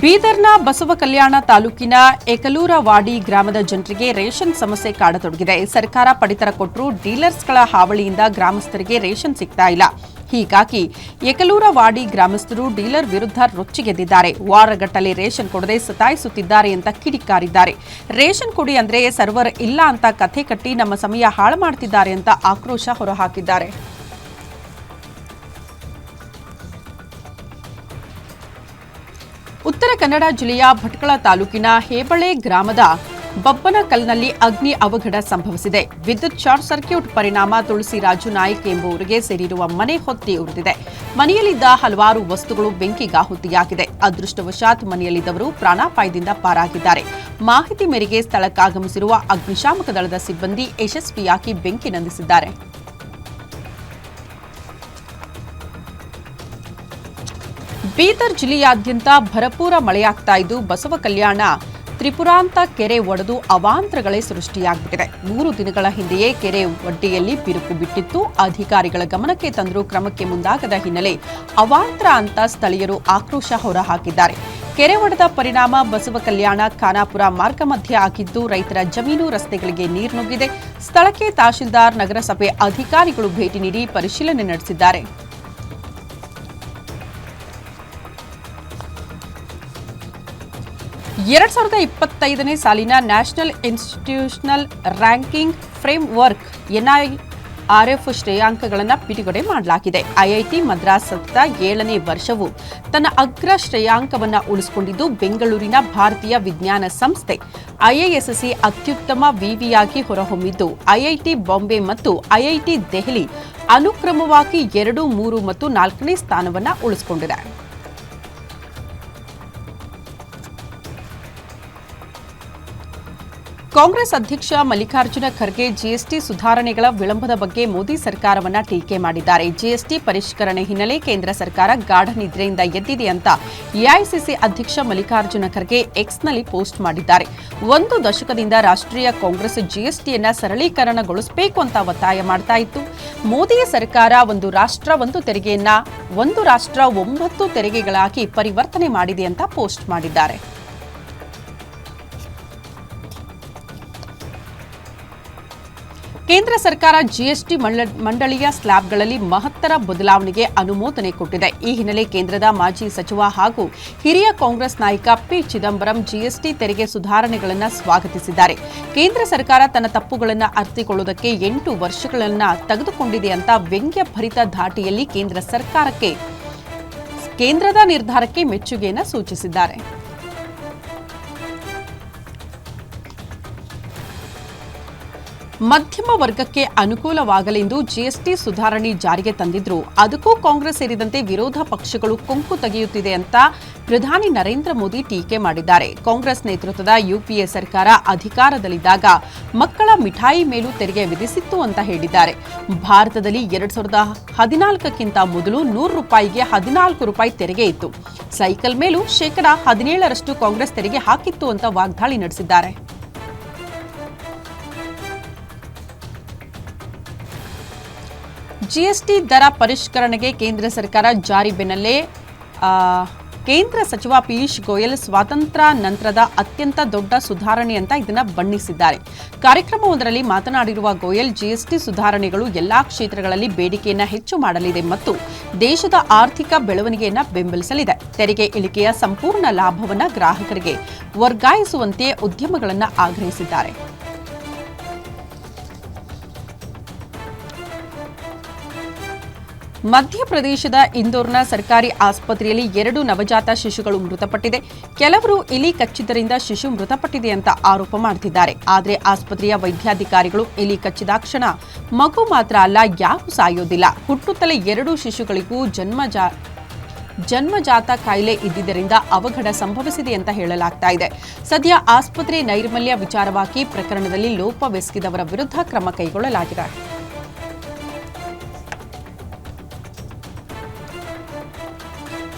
ಬೀದರ್ನ ಬಸವ ಕಲ್ಯಾಣ ತಾಲೂಕಿನ ಏಕಲೂರವಾಡಿ ಗ್ರಾಮದ ಜನರಿಗೆ ರೇಷನ್ ಸಮಸ್ಯೆ ಕಾಡತೊಡಗಿದೆ. ಸರ್ಕಾರ ಪಡಿತರ ಕೊಟ್ಟರೂ ಡೀಲರ್ಸ್ಗಳ ಹಾವಳಿಯಿಂದ ಗ್ರಾಮಸ್ಥರಿಗೆ ರೇಷನ್ ಸಿಗ್ತಾ ಇಲ್ಲ. ಹೀಗಾಗಿ ಏಕಲೂರವಾಡಿ ಗ್ರಾಮಸ್ಥರು ಡೀಲರ್ ವಿರುದ್ಧ ರೊಚ್ಚಿಗೆದ್ದಿದ್ದಾರೆ. ವಾರಗಟ್ಟಲೆ ರೇಷನ್ ಕೊಡದೆ ಸತಾಯಿಸುತ್ತಿದ್ದಾರೆ ಅಂತ ಕಿಡಿಕಾರಿದ್ದಾರೆ. ರೇಷನ್ ಕೊಡಿ ಅಂದ್ರೆ ಸರ್ವರ್ ಇಲ್ಲ ಅಂತ ಕಥೆ ಕಟ್ಟಿ ನಮ್ಮ ಸಮಯ ಹಾಳು ಮಾಡ್ತಿದ್ದಾರೆ ಅಂತ ಆಕ್ರೋಶ ಹೊರಹಾಕಿದ್ದಾರೆ. ಉತ್ತರ ಕನ್ನಡ ಜಿಲ್ಲೆಯ ಭಟ್ಕಳ ತಾಲೂಕಿನ ಹೇಬಳೆ ಗ್ರಾಮದ ಬಬ್ಬನಕಲ್ನಲ್ಲಿ ಅಗ್ನಿ ಅವಘಡ ಸಂಭವಿಸಿದೆ. ವಿದ್ಯುತ್ ಶಾರ್ಟ್ ಸರ್ಕ್ಯೂಟ್ ಪರಿಣಾಮ ತುಳಸಿ ರಾಜು ನಾಯ್ಕ್ ಎಂಬುವರಿಗೆ ಸೇರಿರುವ ಮನೆ ಹೊತ್ತಿ ಉರಿದಿದೆ. ಮನೆಯಲ್ಲಿದ್ದ ಹಲವಾರು ವಸ್ತುಗಳು ಬೆಂಕಿಗಾಹುತಿಯಾಗಿದೆ. ಅದೃಷ್ಟವಶಾತ್ ಮನೆಯಲ್ಲಿದ್ದವರು ಪ್ರಾಣಾಪಾಯದಿಂದ ಪಾರಾಗಿದ್ದಾರೆ. ಮಾಹಿತಿ ಮೇರೆಗೆ ಸ್ಥಳಕ್ಕಾಗಮಿಸಿರುವ ಅಗ್ನಿಶಾಮಕ ದಳದ ಸಿಬ್ಬಂದಿ ಯಶಸ್ವಿಯಾಗಿ ಬೆಂಕಿ ನಂದಿಸಿದ್ದಾರೆ. ಬೀದರ್ ಜಿಲ್ಲೆಯಾದ್ಯಂತ ಭರಪೂರ ಮಳೆಯಾಗ್ತಾ ಇದ್ದು ಬಸವ ಕಲ್ಯಾಣ ತ್ರಿಪುರಾಂತ ಕೆರೆ ಒಡೆದು ಅವಾಂತರಗಳೇ ಸೃಷ್ಟಿಯಾಗಿಬಿಟ್ಟಿದೆ ಮೂರು ದಿನಗಳ ಹಿಂದೆಯೇ ಕೆರೆ ಒಡ್ಡೆಯಲ್ಲಿ ಬಿರುಕು ಬಿಟ್ಟಿತ್ತು. ಅಧಿಕಾರಿಗಳ ಗಮನಕ್ಕೆ ತಂದರೂ ಕ್ರಮಕ್ಕೆ ಮುಂದಾಗದ ಹಿನ್ನೆಲೆ ಅವಾಂತರ ಅಂತ ಸ್ಥಳೀಯರು ಆಕ್ರೋಶ ಹೊರಹಾಕಿದ್ದಾರೆ. ಕೆರೆ ಒಡೆದ ಪರಿಣಾಮ ಬಸವ ಕಲ್ಯಾಣ ಖಾನಾಪುರ ಮಾರ್ಗ ಮಧ್ಯೆ ಆಗಿದ್ದು ರೈತರ ಜಮೀನು, ರಸ್ತೆಗಳಿಗೆ ನೀರು ನುಗ್ಗಿದೆ. ಸ್ಥಳಕ್ಕೆ ತಹಶೀಲ್ದಾರ್, ನಗರಸಭೆ ಅಧಿಕಾರಿಗಳು ಭೇಟಿ ನೀಡಿ ಪರಿಶೀಲನೆ ನಡೆಸಿದ್ದಾರೆ. ಎರಡ್ ಸಾವಿರದ ಇಪ್ಪತ್ತೈದನೇ ಸಾಲಿನ national institutional ranking framework F ಶ್ರೇಯಾಂಕಗಳನ್ನು ಬಿಡುಗಡೆ ಮಾಡಲಾಗಿದೆ. ಐಐಟಿ ಮದ್ರಾಸ್ ಸತತ ಏಳನೇ ವರ್ಷವು ತನ್ನ ಅಗ್ರ ಶ್ರೇಯಾಂಕವನ್ನು ಉಳಿಸಿಕೊಂಡಿದ್ದು, ಬೆಂಗಳೂರಿನ ಭಾರತೀಯ ವಿಜ್ಞಾನ ಸಂಸ್ಥೆ ಐಐಎಸ್ಎಸ್ಸಿ ಅತ್ಯುತ್ತಮ ವಿವಿಯಾಗಿ ಹೊರಹೊಮ್ಮಿದ್ದು, ಐಐಟಿ ಬಾಂಬೆ ಮತ್ತು ಐಐಟಿ ದೆಹಲಿ ಅನುಕ್ರಮವಾಗಿ ಎರಡು, ಮೂರು ಮತ್ತು ನಾಲ್ಕನೇ ಸ್ಥಾನವನ್ನು ಉಳಿಸಿಕೊಂಡಿದೆ. ಕಾಂಗ್ರೆಸ್ ಅಧ್ಯಕ್ಷ ಮಲ್ಲಿಕಾರ್ಜುನ ಖರ್ಗೆ ಜಿಎಸ್ಟಿ ಸುಧಾರಣೆಗಳ ವಿಳಂಬದ ಬಗ್ಗೆ ಮೋದಿ ಸರ್ಕಾರವನ್ನ ಟೀಕೆ ಮಾಡಿದ್ದಾರೆ. ಜಿಎಸ್ಟಿ ಪರಿಷ್ಕರಣೆ ಹಿನ್ನೆಲೆ ಕೇಂದ್ರ ಸರ್ಕಾರ ಗಾಢ ನಿದ್ರೆಯಿಂದ ಎದ್ದಿದೆ ಅಂತ ಎಐಸಿಸಿ ಅಧ್ಯಕ್ಷ ಮಲ್ಲಿಕಾರ್ಜುನ ಖರ್ಗೆ ಎಕ್ಸ್ನಲ್ಲಿ ಪೋಸ್ಟ್ ಮಾಡಿದ್ದಾರೆ. ಒಂದು ದಶಕದಿಂದ ರಾಷ್ಟ್ರೀಯ ಕಾಂಗ್ರೆಸ್ ಜಿಎಸ್ಟಿಯನ್ನ ಸರಳೀಕರಣಗೊಳಿಸಬೇಕು ಅಂತ ಒತ್ತಾಯ ಮಾಡ್ತಾ ಇತ್ತು. ಮೋದಿಯ ಸರ್ಕಾರ ಒಂದು ರಾಷ್ಟ್ರ, ಒಂದು ತೆರಿಗೆಯನ್ನ, ಒಂದು ರಾಷ್ಟ್ರ ಒಂಬತ್ತು ತೆರಿಗೆಗಳಾಗಿ ಪರಿವರ್ತನೆ ಮಾಡಿದೆ ಅಂತ ಪೋಸ್ಟ್ ಮಾಡಿದ್ದಾರೆ. ಕೇಂದ್ರ ಸರ್ಕಾರ ಜಿಎಸ್ಟಿ ಮಂಡ- ಮಂಡಳಿಯ ಸ್ಲ್ಯಾಬ್ಗಳಲ್ಲಿ ಮಹತ್ತರ ಬದಲಾವಣೆಗೆ ಅನುಮೋದನೆ ಕೊಟ್ಟಿದೆ. ಈ ಹಿನ್ನೆಲೆ ಕೇಂದ್ರದ ಮಾಜಿ ಸಚಿವ ಹಾಗೂ ಹಿರಿಯ ಕಾಂಗ್ರೆಸ್ ನಾಯಕ ಪಿ. ಚಿದಂಬರಂ ಜಿಎಸ್ಟಿ ತೆರಿಗೆ ಸುಧಾರಣೆಗಳನ್ನು ಸ್ವಾಗತಿಸಿದ್ದಾರೆ. ಕೇಂದ್ರ ಸರ್ಕಾರ ತನ್ನ ತಪ್ಪುಗಳನ್ನು ಅರ್ಥಿಕೊಳ್ಳುವುದಕ್ಕೆ ಎಂಟು ವರ್ಷಗಳನ್ನು ತೆಗೆದುಕೊಂಡಿದೆ ಅಂತ ವ್ಯಂಗ್ಯಭರಿತ ಧಾಟಿಯಲ್ಲಿ ಕೇಂದ್ರ ಸರ್ಕಾರಕ್ಕೆ, ಕೇಂದ್ರದ ನಿರ್ಧಾರಕ್ಕೆ ಮೆಚ್ಚುಗೆಯನ್ನು ಸೂಚಿಸಿದ್ದಾರೆ. ಮಧ್ಯಮ ವರ್ಗಕ್ಕೆ ಅನುಕೂಲವಾಗಲೆಂದು ಜಿಎಸ್ಟಿ ಸುಧಾರಣೆ ಜಾರಿಗೆ ತಂದಿದ್ರು. ಅದಕ್ಕೂ ಕಾಂಗ್ರೆಸ್ ಸೇರಿದಂತೆ ವಿರೋಧ ಪಕ್ಷಗಳು ಕೊಂಕು ತೆಗೆಯುತ್ತಿದೆ ಅಂತ ಪ್ರಧಾನಿ ನರೇಂದ್ರ ಮೋದಿ ಟೀಕೆ ಮಾಡಿದ್ದಾರೆ. ಕಾಂಗ್ರೆಸ್ ನೇತೃತ್ವದ ಯುಪಿಎ ಸರ್ಕಾರ ಅಧಿಕಾರದಲ್ಲಿದ್ದಾಗ ಮಕ್ಕಳ ಮಿಠಾಯಿ ಮೇಲೂ ತೆರಿಗೆ ವಿಧಿಸಿತ್ತು ಅಂತ ಹೇಳಿದ್ದಾರೆ. ಭಾರತದಲ್ಲಿ ಎರಡ್ ಸಾವಿರದ ಹದಿನಾಲ್ಕಕ್ಕಿಂತ ಮೊದಲು ನೂರು ರೂಪಾಯಿಗೆ ಹದಿನಾಲ್ಕು ರೂಪಾಯಿ ತೆರಿಗೆ ಇತ್ತು. ಸೈಕಲ್ ಮೇಲೂ ಶೇಕಡಾ ಹದಿನೇಳರಷ್ಟು ಕಾಂಗ್ರೆಸ್ ತೆರಿಗೆ ಹಾಕಿತ್ತು ಅಂತ ವಾಗ್ದಾಳಿ ನಡೆಸಿದ್ದಾರೆ. ಜಿಎಸ್ಟಿ ದರ ಪರಿಷ್ಕರಣೆಗೆ ಕೇಂದ್ರ ಸರ್ಕಾರ ಜಾರಿ ಬೆನ್ನಲ್ಲೇ ಕೇಂದ್ರ ಸಚಿವ ಪಿಯೂಷ್ ಗೋಯಲ್ ಸ್ವಾತಂತ್ರ್ಯ ನಂತರದ ಅತ್ಯಂತ ದೊಡ್ಡ ಸುಧಾರಣೆ ಅಂತ ಇದನ್ನು ಬಣ್ಣಿಸಿದ್ದಾರೆ. ಕಾರ್ಯಕ್ರಮವೊಂದರಲ್ಲಿ ಮಾತನಾಡಿರುವ ಗೋಯಲ್, ಜಿಎಸ್ಟಿ ಸುಧಾರಣೆಗಳು ಎಲ್ಲಾ ಕ್ಷೇತ್ರಗಳಲ್ಲಿ ಬೇಡಿಕೆಯನ್ನು ಹೆಚ್ಚು ಮಾಡಲಿದೆ ಮತ್ತು ದೇಶದ ಆರ್ಥಿಕ ಬೆಳವಣಿಗೆಯನ್ನು ಬೆಂಬಲಿಸಲಿದೆ. ತೆರಿಗೆ ಇಳಿಕೆಯ ಸಂಪೂರ್ಣ ಲಾಭವನ್ನು ಗ್ರಾಹಕರಿಗೆ ವರ್ಗಾಯಿಸುವಂತೆ ಉದ್ಯಮಗಳನ್ನು ಆಗ್ರಹಿಸಿದ್ದಾರೆ. ಮಧ್ಯಪ್ರದೇಶದ ಇಂದೋರ್ನ ಸರ್ಕಾರಿ ಆಸ್ಪತ್ರೆಯಲ್ಲಿ ಎರಡು ನವಜಾತ ಶಿಶುಗಳು ಮೃತಪಟ್ಟಿದೆ. ಕೆಲವರು ಇಲಿ ಕಚ್ಚಿದ್ದರಿಂದ ಶಿಶು ಮೃತಪಟ್ಟಿದೆ ಅಂತ ಆರೋಪ ಮಾಡುತ್ತಿದ್ದಾರೆ ಆದರೆ ಆಸ್ಪತ್ರೆಯ ವೈದ್ಯಾಧಿಕಾರಿಗಳು ಇಲಿ ಕಚ್ಚಿದಾಕ್ಷಣ ಮಗು ಮಾತ್ರ ಅಲ್ಲ, ಯಾರು ಸಾಯೋದಿಲ್ಲ. ಹುಟ್ಟುತ್ತಲೇ ಎರಡು ಶಿಶುಗಳಿಗೂ ಜನ್ಮಜಾ ಜನ್ಮಜಾತ ಕಾಯಿಲೆ ಇದ್ದಿದ್ದರಿಂದ ಅವಘಡ ಸಂಭವಿಸಿದೆ ಅಂತ ಹೇಳಲಾಗ್ತಾ ಇದೆ. ಸದ್ಯ ಆಸ್ಪತ್ರೆ ನೈರ್ಮಲ್ಯ ವಿಚಾರವಾಗಿ ಪ್ರಕರಣದಲ್ಲಿ ಲೋಪವೆಸಗಿದವರ ವಿರುದ್ಧ ಕ್ರಮ ಕೈಗೊಳ್ಳಲಾಗಿದೆ.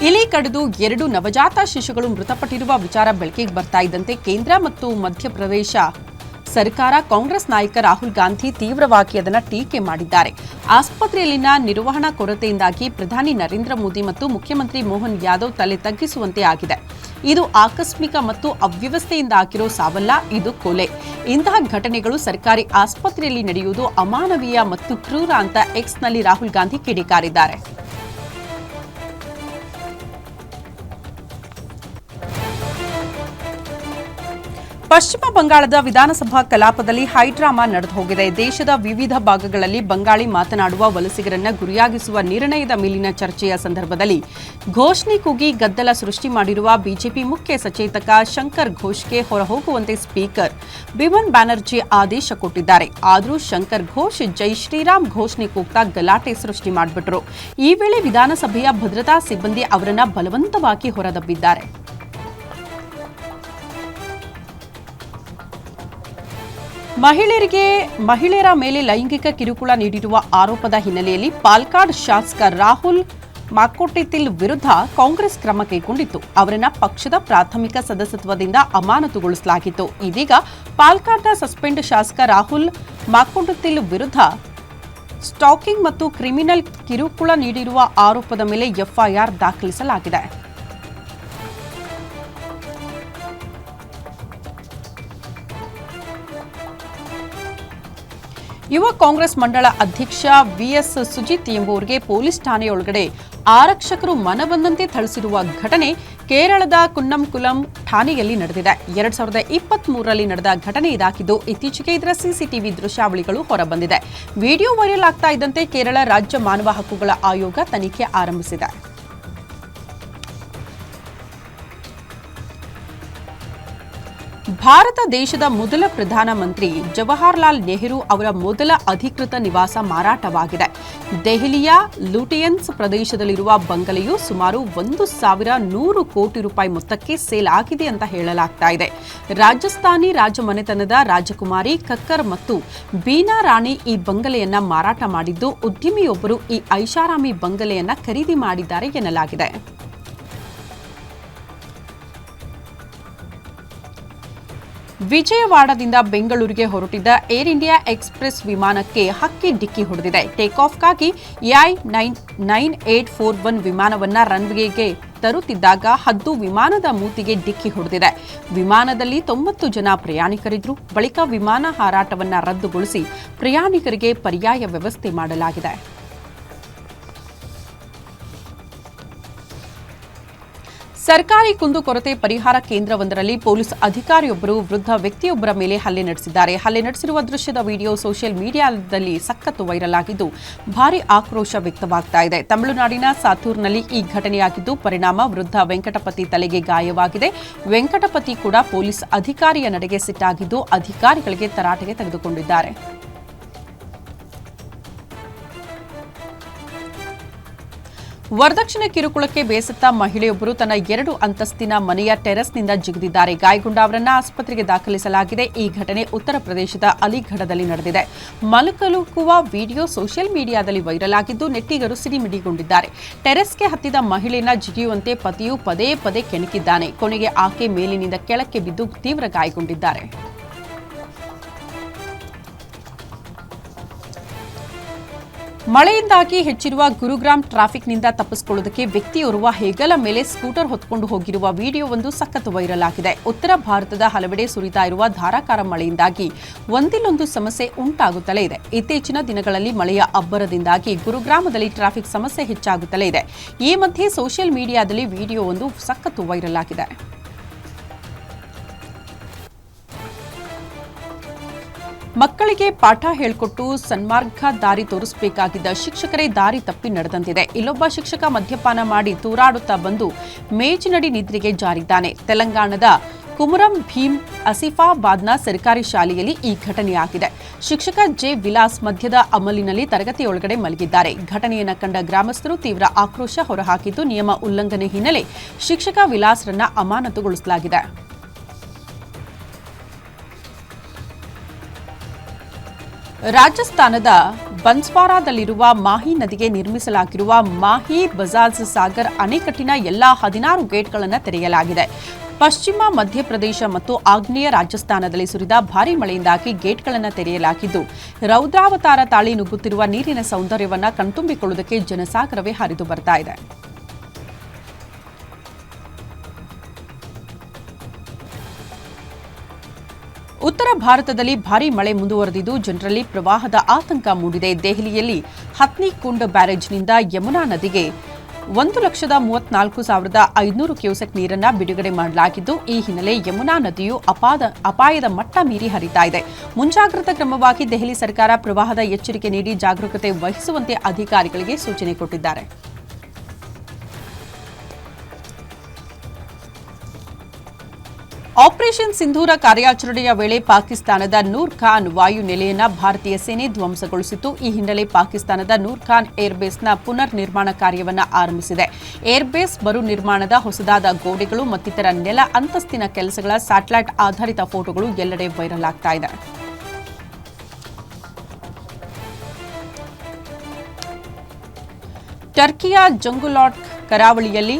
ಇಲಿ ಕಡಿದು ಎರಡು ನವಜಾತ ಶಿಶುಗಳು ಮೃತಪಟ್ಟಿರುವ ವಿಚಾರ ಬೆಳಕಿಗೆ ಬರ್ತಾ ಇದ್ದಂತೆ ಕೇಂದ್ರ ಮತ್ತು ಮಧ್ಯಪ್ರದೇಶ ಸರ್ಕಾರ, ಕಾಂಗ್ರೆಸ್ ನಾಯಕ ರಾಹುಲ್ ಗಾಂಧಿ ತೀವ್ರವಾಗಿ ಅದನ್ನು ಟೀಕೆ ಮಾಡಿದ್ದಾರೆ. ಆಸ್ಪತ್ರೆಯಲ್ಲಿನ ನಿರ್ವಹಣಾ ಕೊರತೆಯಿಂದಾಗಿ ಪ್ರಧಾನಿ ನರೇಂದ್ರ ಮೋದಿ ಮತ್ತು ಮುಖ್ಯಮಂತ್ರಿ ಮೋಹನ್ ಯಾದವ್ ತಲೆ ತಗ್ಗಿಸುವಂತೆ ಆಗಿದೆ. ಇದು ಆಕಸ್ಮಿಕ ಮತ್ತು ಅವ್ಯವಸ್ಥೆಯಿಂದ ಆಗಿರೋ ಸಾವಲ್ಲ, ಇದು ಕೊಲೆ. ಇಂತಹ ಘಟನೆಗಳು ಸರ್ಕಾರಿ ಆಸ್ಪತ್ರೆಯಲ್ಲಿ ನಡೆಯುವುದು ಅಮಾನವೀಯ ಮತ್ತು ಕ್ರೂರ ಅಂತ ಎಕ್ಸ್ನಲ್ಲಿ ರಾಹುಲ್ ಗಾಂಧಿ ಕಿಡಿಕಾರಿದ್ದಾರೆ. ಪಶ್ಚಿಮ ಬಂಗಾಳದ ವಿಧಾನಸಭಾ ಕಲಾಪದಲ್ಲಿ ಹೈಡ್ರಾಮಾ ನಡೆದು ಹೋಗಿದೆ. ದೇಶದ ವಿವಿಧ ಭಾಗಗಳಲ್ಲಿ ಬಂಗಾಳಿ ಮಾತನಾಡುವ ವಲಸಿಗರನ್ನ ಗುರಿಯಾಗಿಸುವ ನಿರ್ಣಯದ ಮೇಲಿನ ಚರ್ಚೆಯ ಸಂದರ್ಭದಲ್ಲಿ ಘೋಷಣೆ ಕೂಗಿ ಗದ್ದಲ ಸೃಷ್ಟಿ ಮಾಡಿರುವ ಬಿಜೆಪಿ ಮುಖ್ಯ ಸಚೇತಕ ಶಂಕರ್ ಘೋಷ್ಗೆ ಹೊರಹೋಗುವಂತೆ ಸ್ಪೀಕರ್ ಬಿಮನ್ ಬ್ಯಾನರ್ಜಿ ಆದೇಶ ಕೊಟ್ಟಿದ್ದಾರೆ. ಆದರೂ ಶಂಕರ್ ಘೋಷ್ ಜೈ ಶ್ರೀರಾಮ್ ಘೋಷಣೆ ಕೂಗ್ತಾ ಗಲಾಟೆ ಸೃಷ್ಟಿ ಮಾಡಿಬಿಟ್ರು. ಈ ವೇಳೆ ವಿಧಾನಸಭೆಯ ಭದ್ರತಾ ಸಿಬ್ಬಂದಿ ಅವರನ್ನ ಬಲವಂತವಾಗಿ ಹೊರದಬ್ಬಿದ್ದಾರೆ. ಮಹಿಳೆಯರಿಗೆ, ಮಹಿಳೆಯರ ಮೇಲೆ ಲೈಂಗಿಕ ಕಿರುಕುಳ ನೀಡಿರುವ ಆರೋಪದ ಹಿನ್ನೆಲೆಯಲ್ಲಿ ಪಾಲ್ಕಾಡ್ ಶಾಸಕ ರಾಹುಲ್ ಮಾಕೋಟೆತಿಲ್ ವಿರುದ್ಧ ಕಾಂಗ್ರೆಸ್ ಕ್ರಮ ಕೈಗೊಂಡಿತ್ತು. ಅವರನ್ನ ಪಕ್ಷದ ಪ್ರಾಥಮಿಕ ಸದಸ್ಯತ್ವದಿಂದ ಅಮಾನತುಗೊಳಿಸಲಾಗಿತ್ತು. ಇದೀಗ ಪಾಲ್ಕಾಡ್ನ ಸಸ್ಪೆಂಡ್ ಶಾಸಕ ರಾಹುಲ್ ಮಾಕೋಟೆತಿಲ್ ವಿರುದ್ಧ ಸ್ಟಾಕಿಂಗ್ ಮತ್ತು ಕ್ರಿಮಿನಲ್ ಕಿರುಕುಳ ನೀಡಿರುವ ಆರೋಪದ ಮೇಲೆ ಎಫ್ಐಆರ್ ದಾಖಲಿಸಲಾಗಿದೆ. ಯುವ ಕಾಂಗ್ರೆಸ್ ಮಂಡಳ ಅಧ್ಯಕ್ಷ ವಿಎಸ್ ಸುಜಿತ್ ಎಂಬುವರಿಗೆ ಪೊಲೀಸ್ ಠಾಣೆಯೊಳಗಡೆ ಆರಕ್ಷಕರು ಮನಬಂದಂತೆ ಥಳಿಸಿರುವ ಘಟನೆ ಕೇರಳದ ಕುನ್ನಂಕುಲಂ ಠಾಣೆಯಲ್ಲಿ ನಡೆದಿದೆ. ಎರಡ್ ಸಾವಿರದ ಇಪ್ಪತ್ತ್ ಮೂರರಲ್ಲಿ ನಡೆದ ಘಟನೆ ಇದಾಗಿದ್ದು, ಇತ್ತೀಚೆಗೆ ಇದರ ಸಿಸಿಟಿವಿ ದೃಶ್ಯಾವಳಿಗಳು ಹೊರಬಂದಿದೆ. ವಿಡಿಯೋ ವೈರಲ್ ಆಗ್ತಾ ಇದ್ದಂತೆ ಕೇರಳ ರಾಜ್ಯ ಮಾನವ ಹಕ್ಕುಗಳ ಆಯೋಗ ತನಿಖೆ ಆರಂಭಿಸಿದೆ. ಭಾರತ ದೇಶದ ಮೊದಲ ಪ್ರಧಾನಮಂತ್ರಿ ಜವಾಹರ್ಲಾಲ್ ನೆಹರು ಅವರ ಮೊದಲ ಅಧಿಕೃತ ನಿವಾಸ ಮಾರಾಟವಾಗಿದೆ. ದೆಹಲಿಯ ಲೂಟಿಯನ್ಸ್ ಪ್ರದೇಶದಲ್ಲಿರುವ ಬಂಗಲೆಯು ಸುಮಾರು ಒಂದು ಸಾವಿರ ನೂರು ಕೋಟಿ ರೂಪಾಯಿ ಮೊತ್ತಕ್ಕೆ ಸೇಲ್ ಆಗಿದೆ ಅಂತ ಹೇಳಲಾಗ್ತಾ ಇದೆ. ರಾಜಸ್ಥಾನಿ ರಾಜಮನೆತನದ ರಾಜಕುಮಾರಿ ಕಕ್ಕರ್ ಮತ್ತು ಬೀನಾ ರಾಣಿ ಈ ಬಂಗಲೆಯನ್ನ ಮಾರಾಟ ಮಾಡಿದ್ದು, ಉದ್ಯಮಿಯೊಬ್ಬರು ಈ ಐಷಾರಾಮಿ ಬಂಗಲೆಯನ್ನ ಖರೀದಿ ಮಾಡಿದ್ದಾರೆ ಎನ್ನಲಾಗಿದೆ. ವಿಜಯವಾಡದಿಂದ ಬೆಂಗಳೂರಿಗೆ ಹೊರಟಿದ್ದ ಏರ್ ಇಂಡಿಯಾ ಎಕ್ಸ್ಪ್ರೆಸ್ ವಿಮಾನಕ್ಕೆ ಹಕ್ಕಿ ಡಿಕ್ಕಿ ಹೊಡೆದಿದೆ. Take ಆಫ್ಗಾಗಿ AI nine nine eight four one ವಿಮಾನವನ್ನ ರನ್ವೇಗೆ ತರುತ್ತಿದ್ದಾಗ ಹದ್ದು ವಿಮಾನದ ಮೂತಿಗೆ ಡಿಕ್ಕಿ ಹೊಡೆದಿದೆ. ವಿಮಾನದಲ್ಲಿ ತೊಂಬತ್ತು ಜನ ಪ್ರಯಾಣಿಕರಿದ್ರು. ಬಳಿಕ ವಿಮಾನ ಹಾರಾಟವನ್ನು ರದ್ದುಗೊಳಿಸಿ ಪ್ರಯಾಣಿಕರಿಗೆ ಪರ್ಯಾಯ ವ್ಯವಸ್ಥೆ ಮಾಡಲಾಗಿದೆ. ಸರ್ಕಾರಿ ಕುಂದುಕೊರತೆ ಪರಿಹಾರ ಕೇಂದ್ರವೊಂದರಲ್ಲಿ ಪೊಲೀಸ್ ಅಧಿಕಾರಿಯೊಬ್ಬರು ವೃದ್ಧ ವ್ಯಕ್ತಿಯೊಬ್ಬರ ಮೇಲೆ ಹಲ್ಲೆ ನಡೆಸಿದ್ದಾರೆ. ಹಲ್ಲೆ ನಡೆಸಿರುವ ದೃಶ್ಯದ ವಿಡಿಯೋ ಸೋಷಿಯಲ್ ಮೀಡಿಯಾದಲ್ಲಿ ಸಖತ್ತು ವೈರಲ್ ಆಗಿದ್ದು ಭಾರೀ ಆಕ್ರೋಶ ವ್ಯಕ್ತವಾಗ್ತಾ ಇದೆ. ತಮಿಳುನಾಡಿನ ಸಾತೂರ್ನಲ್ಲಿ ಈ ಘಟನೆಯಾಗಿದ್ದು ಪರಿಣಾಮ ವೃದ್ಧ ವೆಂಕಟಪತಿ ತಲೆಗೆ ಗಾಯವಾಗಿದೆ. ವೆಂಕಟಪತಿ ಕೂಡ ಪೊಲೀಸ್ ಅಧಿಕಾರಿಯ ನಡೆಗೆ ಸಿಟ್ಟಾಗಿದ್ದು ಅಧಿಕಾರಿಗಳಿಗೆ ತರಾಟೆಗೆ ತೆಗೆದುಕೊಂಡಿದ್ದಾರೆ. ವರದಕ್ಷಿಣೆ ಕಿರುಕುಳಕ್ಕೆ ಬೇಸತ್ತ ಮಹಿಳೆಯೊಬ್ಬರು ತನ್ನ ಎರಡು ಅಂತಸ್ತಿನ ಮನೆಯ ಟೆರೆಸ್ನಿಂದ ಜಿಗಿದಿದ್ದಾರೆ. ಗಾಯಗೊಂಡ ಅವರನ್ನ ಆಸ್ಪತ್ರೆಗೆ ದಾಖಲಿಸಲಾಗಿದೆ. ಈ ಘಟನೆ ಉತ್ತರ ಪ್ರದೇಶದ ಅಲಿಘಡದಲ್ಲಿ ನಡೆದಿದೆ. ಮಲಕಲುಕುವ ವಿಡಿಯೋ ಸೋಷಿಯಲ್ ಮೀಡಿಯಾದಲ್ಲಿ ವೈರಲ್ ಆಗಿದ್ದು ನೆಟ್ಟಿಗರು ಸಿಡಿಮಿಡಿಗೊಂಡಿದ್ದಾರೆ. ಟೆರೆಸ್ಗೆ ಹತ್ತಿದ ಮಹಿಳೆಯನ್ನ ಜಿಗಿಯುವಂತೆ ಪತಿಯು ಪದೇ ಪದೇ ಕೆಣಕಿದ್ದಾನೆ. ಕೊನೆಗೆ ಆಕೆ ಮೇಲಿನಿಂದ ಕೆಳಕ್ಕೆ ಬಿದ್ದು ತೀವ್ರ ಗಾಯಗೊಂಡಿದ್ದಾರೆ. ಮಳೆಯಿಂದಾಗಿ ಹೆಚ್ಚಿರುವ ಗುರುಗ್ರಾಮ್ ಟ್ರಾಫಿಕ್ನಿಂದ ತಪ್ಪಿಸಿಕೊಳ್ಳುವುದಕ್ಕೆ ವ್ಯಕ್ತಿಯೋರ್ವ ಹೆಗಲ ಮೇಲೆ ಸ್ಕೂಟರ್ ಹೊತ್ಕೊಂಡು ಹೋಗಿರುವ ವಿಡಿಯೋವೊಂದು ಸಖತ್ ವೈರಲ್ ಆಗಿದೆ. ಉತ್ತರ ಭಾರತದ ಹಲವೆಡೆ ಸುರಿತಾ ಇರುವ ಧಾರಾಕಾರ ಮಳೆಯಿಂದಾಗಿ ಒಂದಿಲ್ಲೊಂದು ಸಮಸ್ಯೆ ಉಂಟಾಗುತ್ತಲೇ ಇದೆ. ಇತ್ತೀಚಿನ ದಿನಗಳಲ್ಲಿ ಮಳೆಯ ಅಬ್ಬರದಿಂದಾಗಿ ಗುರುಗ್ರಾಮದಲ್ಲಿ ಟ್ರಾಫಿಕ್ ಸಮಸ್ಯೆ ಹೆಚ್ಚಾಗುತ್ತಲೇ ಇದೆ. ಈ ಮಧ್ಯೆ ಸೋಷಿಯಲ್ ಮೀಡಿಯಾದಲ್ಲಿ ವಿಡಿಯೋವೊಂದು ಸಖತ್ತು ವೈರಲ್ ಆಗಿದೆ. ಮಕ್ಕಳಿಗೆ ಪಾಠ ಹೇಳಿಕೊಟ್ಟು ಸನ್ಮಾರ್ಗ ದಾರಿ ತೋರಿಸಬೇಕಾಗಿದ್ದ ಶಿಕ್ಷಕರೇ ದಾರಿ ತಪ್ಪಿ ನಡೆದಂತಿದೆ. ಇಲ್ಲೊಬ್ಬ ಶಿಕ್ಷಕ ಮದ್ಯಪಾನ ಮಾಡಿ ತೂರಾಡುತ್ತಾ ಬಂದು ಮೇಜಿನಡಿ ನಿದ್ರೆಗೆ ಜಾರಿದ್ದಾನೆ. ತೆಲಂಗಾಣದ ಕುಮರಂ ಭೀಮ್ ಅಸಿಫಾಬಾದ್ನ ಸರ್ಕಾರಿ ಶಾಲೆಯಲ್ಲಿ ಈ ಘಟನೆಯಾಗಿದೆ ಶಿಕ್ಷಕ ಜೆ ವಿಲಾಸ್ ಮಧ್ಯದ ಅಮಲಿನಲ್ಲಿ ತರಗತಿಯೊಳಗಡೆ ಮಲಗಿದ್ದಾರೆ. ಘಟನೆಯನ್ನು ಕಂಡ ಗ್ರಾಮಸ್ಥರು ತೀವ್ರ ಆಕ್ರೋಶ ಹೊರಹಾಕಿದ್ದು ನಿಯಮ ಉಲ್ಲಂಘನೆ ಹಿನ್ನೆಲೆ ಶಿಕ್ಷಕ ವಿಲಾಸ್ರನ್ನ ಅಮಾನತುಗೊಳಿಸಲಾಗಿದೆ. ರಾಜಸ್ಥಾನದ ಬನ್ಸ್ವಾರಾದಲ್ಲಿರುವ ಮಾಹಿ ನದಿಗೆ ನಿರ್ಮಿಸಲಾಗಿರುವ ಮಾಹಿ ಬಜಾಜ್ ಸಾಗರ್ ಅಣೆಕಟ್ಟಿನ ಎಲ್ಲಾ ಹದಿನಾರು ಗೇಟ್ಗಳನ್ನು ತೆರೆಯಲಾಗಿದೆ. ಪಶ್ಚಿಮ, ಮಧ್ಯಪ್ರದೇಶ ಮತ್ತು ಆಗ್ನೇಯ ರಾಜಸ್ಥಾನದಲ್ಲಿ ಸುರಿದ ಭಾರೀ ಮಳೆಯಿಂದಾಗಿ ಗೇಟ್ಗಳನ್ನು ತೆರೆಯಲಾಗಿದ್ದು, ರೌದ್ರಾವತಾರ ತಾಳಿ ನುಗ್ಗುತ್ತಿರುವ ನೀರಿನ ಸೌಂದರ್ಯವನ್ನು ಕಣ್ತುಂಬಿಕೊಳ್ಳುವುದಕ್ಕೆ ಜನಸಾಗರವೇ ಹರಿದು ಬರ್ತಾ ಇದೆ. ಉತ್ತರ ಭಾರತದಲ್ಲಿ ಭಾರೀ ಮಳೆ ಮುಂದುವರೆದಿದ್ದು, ಜನರಲ್ಲಿ ಪ್ರವಾಹದ ಆತಂಕ ಮೂಡಿದೆ. ದೆಹಲಿಯಲ್ಲಿ ಹತ್ನಿಕುಂಡ್ ಬ್ಯಾರೇಜ್ನಿಂದ ಯಮುನಾ ನದಿಗೆ ಒಂದು ಲಕ್ಷದ ಮೂವತ್ನಾಲ್ಕು ಸಾವಿರದ ಐದುನೂರು ಕ್ಯೂಸೆಕ್ ನೀರನ್ನ ಬಿಡುಗಡೆ ಮಾಡಲಾಗಿದ್ದು, ಈ ಹಿನ್ನೆಲೆ ಯಮುನಾ ನದಿಯು ಅಪಾದ, ಅಪಾಯದ ಮಟ್ಟ ಮೀರಿ ಹರಿತಾ ಇದೆ. ಮುಂಜಾಗ್ರತಾ ಕ್ರಮವಾಗಿ ದೆಹಲಿ ಸರ್ಕಾರ ಪ್ರವಾಹದ ಎಚ್ಚರಿಕೆ ನೀಡಿ ಜಾಗರೂಕತೆ ವಹಿಸುವಂತೆ ಅಧಿಕಾರಿಗಳಿಗೆ ಸೂಚನೆ ಕೊಟ್ಟಿದ್ದಾರೆ. ಆಪರೇಷನ್ ಸಿಂಧೂರ ಕಾರ್ಯಾಚರಣೆಯ ವೇಳೆ ಪಾಕಿಸ್ತಾನದ ನೂರ್ ಖಾನ್ ವಾಯು ನೆಲೆಯನ್ನ ಭಾರತೀಯ ಸೇನೆ ಧ್ವಂಸಗೊಳಿಸಿತು ಈ ಹಿನ್ನೆಲೆ ಪಾಕಿಸ್ತಾನದ ನೂರ್ ಖಾನ್ ಏರ್ಬೇಸ್ನ ಪುನರ್ ನಿರ್ಮಾಣ ಕಾರ್ಯವನ್ನು ಆರಂಭಿಸಿದೆ. ಏರ್ಬೇಸ್ ಮರು ನಿರ್ಮಾಣದ ಹೊಸದಾದ ಗೋಡೆಗಳು ಮತ್ತಿತರ ನೆಲ ಅಂತಸ್ತಿನ ಕೆಲಸಗಳ ಸ್ಯಾಟಲೈಟ್ ಆಧಾರಿತ ಫೋಟೋಗಳು ಎಲ್ಲೆಡೆ ವೈರಲ್ ಆಗ್ತಾ ಇದೆ. ಟರ್ಕಿಯ ಜಂಗುಲಾಟ್ ಕರಾವಳಿಯಲ್ಲಿ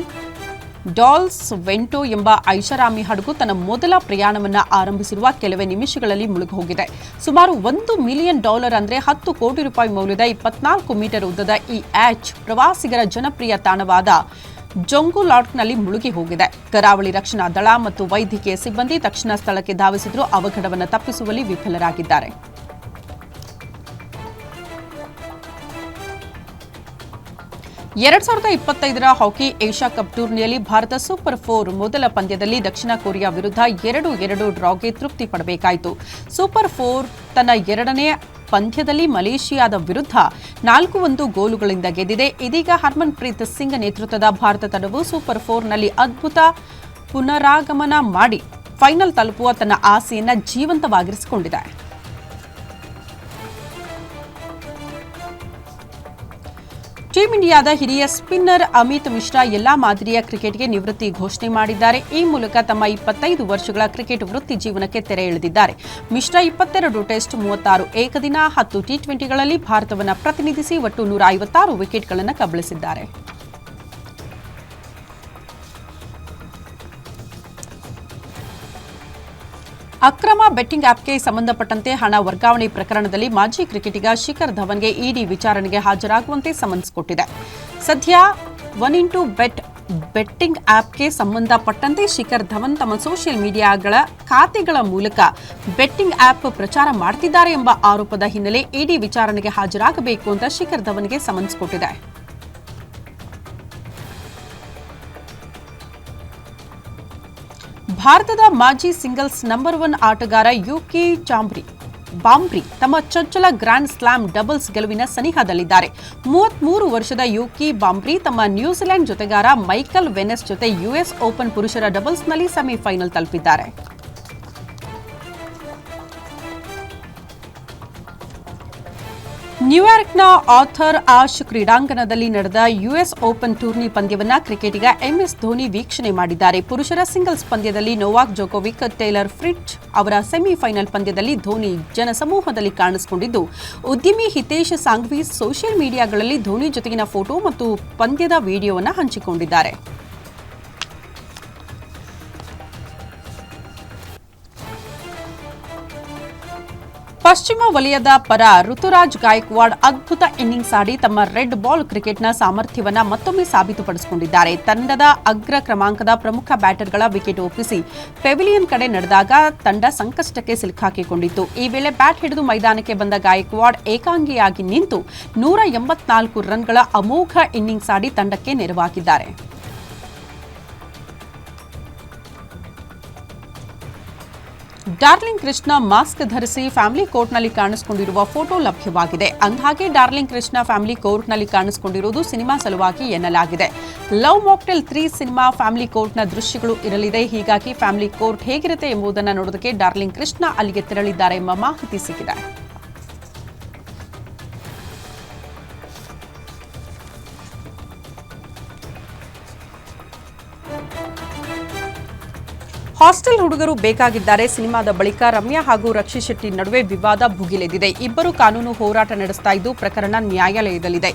ಡಾಲ್ಸ್ ವೆಂಟೋ ಎಂಬ ಐಷಾರಾಮಿ ಹಡಗು ತನ್ನ ಮೊದಲ ಪ್ರಯಾಣವನ್ನು ಆರಂಭಿಸಿರುವ ಕೆಲವೇ ನಿಮಿಷಗಳಲ್ಲಿ ಮುಳುಗೋಗಿದೆ ಸುಮಾರು ಒಂದು ಮಿಲಿಯನ್ ಡಾಲರ್ ಅಂದರೆ ಹತ್ತು ಕೋಟಿ ರೂಪಾಯಿ ಮೌಲ್ಯದ ಇಪ್ಪತ್ನಾಲ್ಕು ಮೀಟರ್ ಉದ್ದದ ಈ ಆಚ್ ಪ್ರವಾಸಿಗರ ಜನಪ್ರಿಯ ತಾಣವಾದ ಜೊಂಗುಲಾಟ್ನಲ್ಲಿ ಮುಳುಗಿ ಹೋಗಿದೆ ಕರಾವಳಿ ರಕ್ಷಣಾ ದಳ ಮತ್ತು ವೈದ್ಯಕೀಯ ಸಿಬ್ಬಂದಿ ತಕ್ಷಣ ಸ್ಥಳಕ್ಕೆ ಧಾವಿಸಿದ್ರು. ಅವಘಡವನ್ನು ತಪ್ಪಿಸುವಲ್ಲಿ ವಿಫಲರಾಗಿದ್ದಾರೆ. ಎರಡ್ ಸಾವಿರದ ಇಪ್ಪತ್ತೈದರ ಹಾಕಿ ಏಷ್ಯಾ ಕಪ್ ಟೂರ್ನಿಯಲ್ಲಿ ಭಾರತ ಸೂಪರ್ ಫೋರ್ ಮೊದಲ ಪಂದ್ಯದಲ್ಲಿ ದಕ್ಷಿಣ ಕೊರಿಯಾ ವಿರುದ್ಧ ಎರಡು ಎರಡು ಡ್ರಾಗೆ ತೃಪ್ತಿ ಪಡಬೇಕಾಯಿತು. ಸೂಪರ್ ಫೋರ್ ತನ್ನ ಎರಡನೇ ಪಂದ್ಯದಲ್ಲಿ ಮಲೇಷಿಯಾದ ವಿರುದ್ಧ ನಾಲ್ಕು ಒಂದು ಗೋಲುಗಳಿಂದ ಗೆದ್ದಿದೆ. ಇದೀಗ ಹರ್ಮನ್ ಪ್ರೀತ್ ಸಿಂಗ್ ನೇತೃತ್ವದ ಭಾರತ ತಂಡವು ಸೂಪರ್ ಫೋರ್ನಲ್ಲಿ ಅದ್ಭುತ ಪುನರಾಗಮನ ಮಾಡಿ ಫೈನಲ್ ತಲುಪುವ ತನ್ನ ಆಸೆಯನ್ನು ಜೀವಂತವಾಗಿರಿಸಿಕೊಂಡಿದೆ. ಟೀಂ ಇಂಡಿಯಾದ ಹಿರಿಯ ಸ್ಪಿನ್ನರ್ ಅಮಿತ್ ಮಿಶ್ರಾ ಎಲ್ಲಾ ಮಾದರಿಯ ಕ್ರಿಕೆಟ್ಗೆ ನಿವೃತ್ತಿ ಘೋಷಣೆ ಮಾಡಿದ್ದಾರೆ. ಈ ಮೂಲಕ ತಮ್ಮ ಇಪ್ಪತ್ತೈದು ವರ್ಷಗಳ ಕ್ರಿಕೆಟ್ ವೃತ್ತಿ ಜೀವನಕ್ಕೆ ತೆರೆ ಎಳೆದಿದ್ದಾರೆ. ಮಿಶ್ರಾ ಇಪ್ಪತ್ತೆರಡು ಟೆಸ್ಟ್ ಮೂವತ್ತಾರು, ಏಕದಿನ ಹತ್ತು ಟಿ ಟ್ವೆಂಟಿಗಳಲ್ಲಿ ಭಾರತವನ್ನು ಪ್ರತಿನಿಧಿಸಿ ಒಟ್ಟು ನೂರ ಐವತ್ತಾರು ವಿಕೆಟ್ಗಳನ್ನು ಕಬಳಿಸಿದ್ದಾರೆ. ಅಕ್ರಮ ಬೆಟ್ಟಿಂಗ್ ಆಪ್ಗೆ ಸಂಬಂಧಪಟ್ಟಂತೆ ಹಣ ವರ್ಗಾವಣೆ ಪ್ರಕರಣದಲ್ಲಿ ಮಾಜಿ ಕ್ರಿಕೆಟಿಗ ಶಿಖರ್ ಧವನ್ಗೆ ಇಡಿ ವಿಚಾರಣೆಗೆ ಹಾಜರಾಗುವಂತೆ ಸಮನ್ಸ್ ಕೊಟ್ಟಿದೆ. ಸದ್ಯ ಒನ್ ಇಂಟು ಬೆಟ್ ಬೆಟ್ಟಿಂಗ್ ಆಪ್ಗೆ ಸಂಬಂಧಪಟ್ಟಂತೆ ಶಿಖರ್ ಧವನ್ ತಮ್ಮ ಸೋಷಿಯಲ್ ಮೀಡಿಯಾಗಳ ಖಾತೆಗಳ ಮೂಲಕ ಬೆಟ್ಟಿಂಗ್ ಆಪ್ ಪ್ರಚಾರ ಮಾಡ್ತಿದ್ದಾರೆ ಎಂಬ ಆರೋಪದ ಹಿನ್ನೆಲೆ ಇಡಿ ವಿಚಾರಣೆಗೆ ಹಾಜರಾಗಬೇಕು ಅಂತ ಶಿಖರ್ ಧವನ್ಗೆ ಸಮನ್ಸ್ ಕೊಟ್ಟಿದೆ. ಭಾರತದ ಮಾಜಿ ಸಿಂಗಲ್ಸ್ ನಂಬರ್ ಒನ್ ಆಟಗಾರ ಯುಕಿ ಚಾಂಬ್ರಿ, ಬಾಂಬ್ರಿ ತಮ್ಮ ಚೊಚ್ಚಲ ಗ್ರ್ಯಾಂಡ್ ಸ್ಲಾಮ್ ಡಬಲ್ಸ್ ಗೆಲುವಿನ ಸನಿಹದಲ್ಲಿದ್ದಾರೆ. ಮೂವತ್ಮೂರು ವರ್ಷದ ಯುಕಿ ಬಾಂಬ್ರಿ ತಮ್ಮ ನ್ಯೂಜಿಲೆಂಡ್ ಜೊತೆಗಾರ ಮೈಕಲ್ ವೆನೆಸ್ ಜೊತೆ ಯುಎಸ್ ಓಪನ್ ಪುರುಷರ ಡಬಲ್ಸ್ನಲ್ಲಿ ಸೆಮಿಫೈನಲ್ ತಲುಪಿದ್ದಾರೆ. ನ್ಯೂಯಾರ್ಕ್ನ ಆಥರ್ ಆಶ್ ಕ್ರೀಡಾಂಗಣದಲ್ಲಿ ನಡೆದ ಯುಎಸ್ ಓಪನ್ ಟೂರ್ನಿ ಪಂದ್ಯವನ್ನು ಕ್ರಿಕೆಟಿಗ ಎಂಎಸ್ ಧೋನಿ ವೀಕ್ಷಣೆ ಮಾಡಿದ್ದಾರೆ. ಪುರುಷರ ಸಿಂಗಲ್ಸ್ ಪಂದ್ಯದಲ್ಲಿ ನೋವಾಕ್ ಜೋಕೋವಿಕ್, ಟೇಲರ್ ಫ್ರಿಟ್ಜ್ ಅವರ ಸೆಮಿಫೈನಲ್ ಪಂದ್ಯದಲ್ಲಿ ಧೋನಿ ಜನಸಮೂಹದಲ್ಲಿ ಕಾಣಿಸಿಕೊಂಡಿದ್ದು, ಉದ್ಯಮಿ ಹಿತೇಶ್ ಸಾಂಗ್ವಿ ಸೋಷಿಯಲ್ ಮೀಡಿಯಾಗಳಲ್ಲಿ ಧೋನಿ ಜೊತೆಗಿನ ಫೋಟೋ ಮತ್ತು ಪಂದ್ಯದ ವಿಡಿಯೋವನ್ನು ಹಂಚಿಕೊಂಡಿದ್ದಾರೆ. ಪಶ್ಚಿಮ ವಲಯದ ಪರ ಋತುರಾಜ್ ಗಾಯಕ್ವಾಡ್ ಅದ್ಭುತ ಇನ್ನಿಂಗ್ಸ್ ಆಡಿ ತಮ್ಮ ರೆಡ್ ಬಾಲ್ ಕ್ರಿಕೆಟ್ನ ಸಾಮರ್ಥ್ಯವನ್ನ ಮತ್ತೊಮ್ಮೆ ಸಾಬೀತುಪಡಿಸಿಕೊಂಡಿದ್ದಾರೆ. ತಂಡದ ಅಗ್ರ ಕ್ರಮಾಂಕದ ಪ್ರಮುಖ ಬ್ಯಾಟರ್ಗಳ ವಿಕೆಟ್ ಒಪ್ಪಿಸಿ ಪೆವಿಲಿಯನ್ ಕಡೆ ನಡೆದಾಗ ತಂಡ ಸಂಕಷ್ಟಕ್ಕೆ ಸಿಲುಕಾಕಿಕೊಂಡಿತ್ತು ಈ ವೇಳೆ ಬ್ಯಾಟ್ ಹಿಡಿದು ಮೈದಾನಕ್ಕೆ ಬಂದ ಗಾಯಕ್ವಾಡ್ ಏಕಾಂಗಿಯಾಗಿ ನಿಂತು ನೂರ ಎಂಬತ್ನಾಲ್ಕು ರನ್ಗಳ ಅಮೋಘ ಇನ್ನಿಂಗ್ಸ್ ಆಡಿ ತಂಡಕ್ಕೆ ನೆರವಾಗಿದ್ದಾರೆ. ಡಾರ್ಲಿಂಗ್ ಕೃಷ್ಣ ಮಾಸ್ಕ್ ಧರಿಸಿ ಫ್ಯಾಮಿಲಿ ಕೋರ್ಟ್ನಲ್ಲಿ ಕಾಣಿಸಿಕೊಂಡಿರುವ ಫೋಟೋ ಲಭ್ಯವಾಗಿದೆ. ಅಂದಹಾಗೆ ಡಾರ್ಲಿಂಗ್ ಕೃಷ್ಣ ಫ್ಯಾಮಿಲಿ ಕೋರ್ಟ್ನಲ್ಲಿ ಕಾಣಿಸಿಕೊಂಡಿರುವುದು ಸಿನಿಮಾ ಸಲುವಾಗಿ ಎನ್ನಲಾಗಿದೆ. Love mocktail three cinema family ಕೋರ್ಟ್ನ ದೃಶ್ಯಗಳು ಇರಲಿದೆ. ಹೀಗಾಗಿ ಫ್ಯಾಮಿಲಿ ಕೋರ್ಟ್ ಹೇಗಿರುತ್ತೆ ಎಂಬುದನ್ನು ನೋಡೋದಕ್ಕೆ ಡಾರ್ಲಿಂಗ್ ಕೃಷ್ಣ ಅಲ್ಲಿಗೆ ತೆರಳಿದ್ದಾರೆ ಎಂಬ ಮಾಹಿತಿ ಸಿಕ್ಕಿದೆ. ಹಾಸ್ಟೆಲ್ ಹುಡುಗರು ಬೇಕಾಗಿದ್ದಾರೆ. ಸಿನಿಮಾದ ಬಳಿಕ ರಮ್ಯಾ ಹಾಗೂ ರಕ್ಷಿ ಶೆಟ್ಟಿ ನಡುವೆ ವಿವಾದ ಭುಗಿಲೆದಿದೆ ಇಬ್ಬರು ಕಾನೂನು ಹೋರಾಟ ನಡೆಸ್ತಾ ಇದ್ದು ಪ್ರಕರಣ ನ್ಯಾಯಾಲಯದಲ್ಲಿದೆ.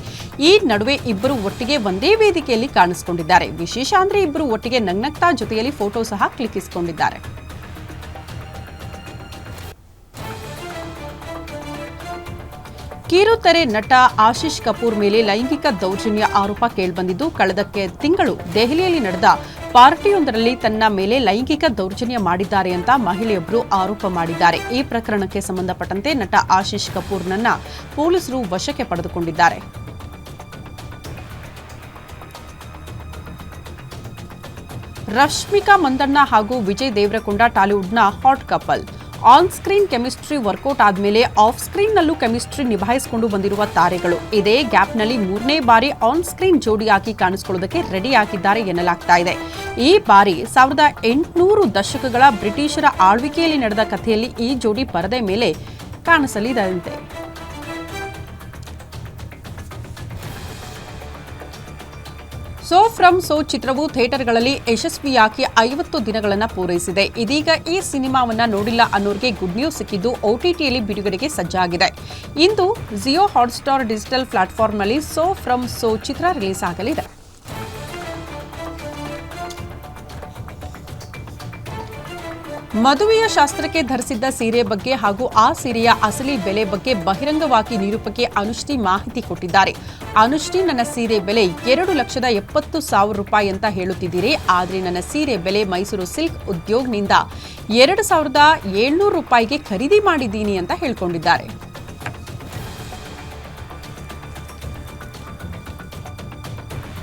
ಈ ನಡುವೆ ಇಬ್ಬರು ಒಟ್ಟಿಗೆ ಒಂದೇ ವೇದಿಕೆಯಲ್ಲಿ ಕಾಣಿಸಿಕೊಂಡಿದ್ದಾರೆ. ವಿಶೇಷ ಅಂದ್ರೆ ಇಬ್ಬರು ಒಟ್ಟಿಗೆ ನಗ್ನಗ್ತಾ ಜೊತೆಯಲ್ಲಿ ಫೋಟೋ ಸಹ ಕ್ಲಿಕ್ಕಿಸಿಕೊಂಡಿದ್ದಾರೆ. ಕಿರುತೆರೆ ನಟ ಆಶೀಶ್ ಕಪೂರ್ ಮೇಲೆ ಲೈಂಗಿಕ ದೌರ್ಜನ್ಯ ಆರೋಪ ಕೇಳಿಬಂದಿದ್ದು, ಕಳೆದ ತಿಂಗಳು ದೆಹಲಿಯಲ್ಲಿ ನಡೆದ ಪಾರ್ಟಿಯೊಂದರಲ್ಲಿ ತನ್ನ ಮೇಲೆ ಲೈಂಗಿಕ ದೌರ್ಜನ್ಯ ಮಾಡಿದ್ದಾರೆ ಅಂತ ಮಹಿಳೆಯೊಬ್ಬರು ಆರೋಪ ಮಾಡಿದ್ದಾರೆ. ಈ ಪ್ರಕರಣಕ್ಕೆ ಸಂಬಂಧಪಟ್ಟಂತೆ ನಟ ಆಶೀಶ್ ಕಪೂರ್ನನ್ನ ಪೊಲೀಸರು ವಶಕ್ಕೆ ಪಡೆದುಕೊಂಡಿದ್ದಾರೆ. ರಶ್ಮಿಕಾ ಮಂದಣ್ಣ ಹಾಗೂ Vijay Deverakonda ಟಾಲಿವುಡ್ನ hot couple. On screen chemistry work out ಆದ್ಮೇಲೆ ಆಫ್ ಸ್ಕ್ರೀನ್ನಲ್ಲೂ ಕೆಮಿಸ್ಟ್ರಿ ನಿಭಾಯಿಸಿಕೊಂಡು ಬಂದಿರುವ ತಾರೆಗಳು. ಇದೇ ಗ್ಯಾಪ್ನಲ್ಲಿ ಮೂರನೇ ಬಾರಿ ಆನ್ ಸ್ಕ್ರೀನ್ ಜೋಡಿಯಾಗಿ ಕಾಣಿಸಿಕೊಳ್ಳೋದಕ್ಕೆ ರೆಡಿ ಆಗಿದ್ದಾರೆ ಎನ್ನಲಾಗ್ತಾ ಇದೆ. ಈ ಬಾರಿ ಸಾವಿರದ ಎಂಟುನೂರು ದಶಕಗಳ ಬ್ರಿಟಿಷರ ಆಳ್ವಿಕೆಯಲ್ಲಿ ನಡೆದ ಕಥೆಯಲ್ಲಿ ಈ ಜೋಡಿ ಪರದೆ ಮೇಲೆ ಕಾಣಿಸಲಿದಂತೆ ಸೋ ಫ್ರಮ್ ಸೋ ಚಿತ್ರವು ಥಿಯೇಟರ್ಗಳಲ್ಲಿ ಯಶಸ್ವಿಯಾಗಿ ಐವತ್ತು ದಿನಗಳನ್ನು ಪೂರೈಸಿದೆ. ಇದೀಗ ಈ ಸಿನಿಮಾವನ್ನ ನೋಡಿಲ್ಲ ಅನ್ನೋರಿಗೆ ಗುಡ್ ನ್ಯೂಸ್ ಸಿಕ್ಕಿದ್ದು ಒಟಿಟಿಯಲ್ಲಿ ಬಿಡುಗಡೆಗೆ ಸಜ್ಜಾಗಿದೆ. ಇಂದು ಜಿಯೋ ಹಾಟ್ಸ್ಟಾರ್ ಡಿಜಿಟಲ್ ಪ್ಲಾಟ್ಫಾರ್ಮ್ನಲ್ಲಿ ಸೋ ಫ್ರಮ್ ಸೋ ಚಿತ್ರ ರಿಲೀಸ್ ಆಗಲಿದೆ. ಮದುವೆಯ ಶಾಸ್ತ್ರಕ್ಕೆ ಧರಿಸಿದ್ದ ಸೀರೆ ಬಗ್ಗೆ ಹಾಗೂ ಆ ಸೀರೆಯ ಅಸಲಿ ಬೆಲೆ ಬಗ್ಗೆ ಬಹಿರಂಗವಾಗಿ ನಿರೂಪಕಿ ಅನುಷ್ಠಿ ಮಾಹಿತಿ ಕೊಟ್ಟಿದ್ದಾರೆ. ಅನುಷ್ಠಿ ನನ್ನ ಸೀರೆ ಬೆಲೆ ಎರಡು ಲಕ್ಷದ ಎಪ್ಪತ್ತು ಸಾವಿರ ರೂಪಾಯಿ ಅಂತ ಹೇಳುತ್ತಿದ್ದೀರಿ. ಆದರೆ ನನ್ನ ಸೀರೆ ಬೆಲೆ ಮೈಸೂರು ಸಿಲ್ಕ್ ಉದ್ಯೋಗ್ನಿಂದ ಎರಡು ಸಾವಿರದ ಏಳ್ನೂರು ರೂಪಾಯಿಗೆ ಖರೀದಿ ಮಾಡಿದ್ದೀನಿ ಅಂತ ಹೇಳ್ಕೊಂಡಿದ್ದಾರೆ.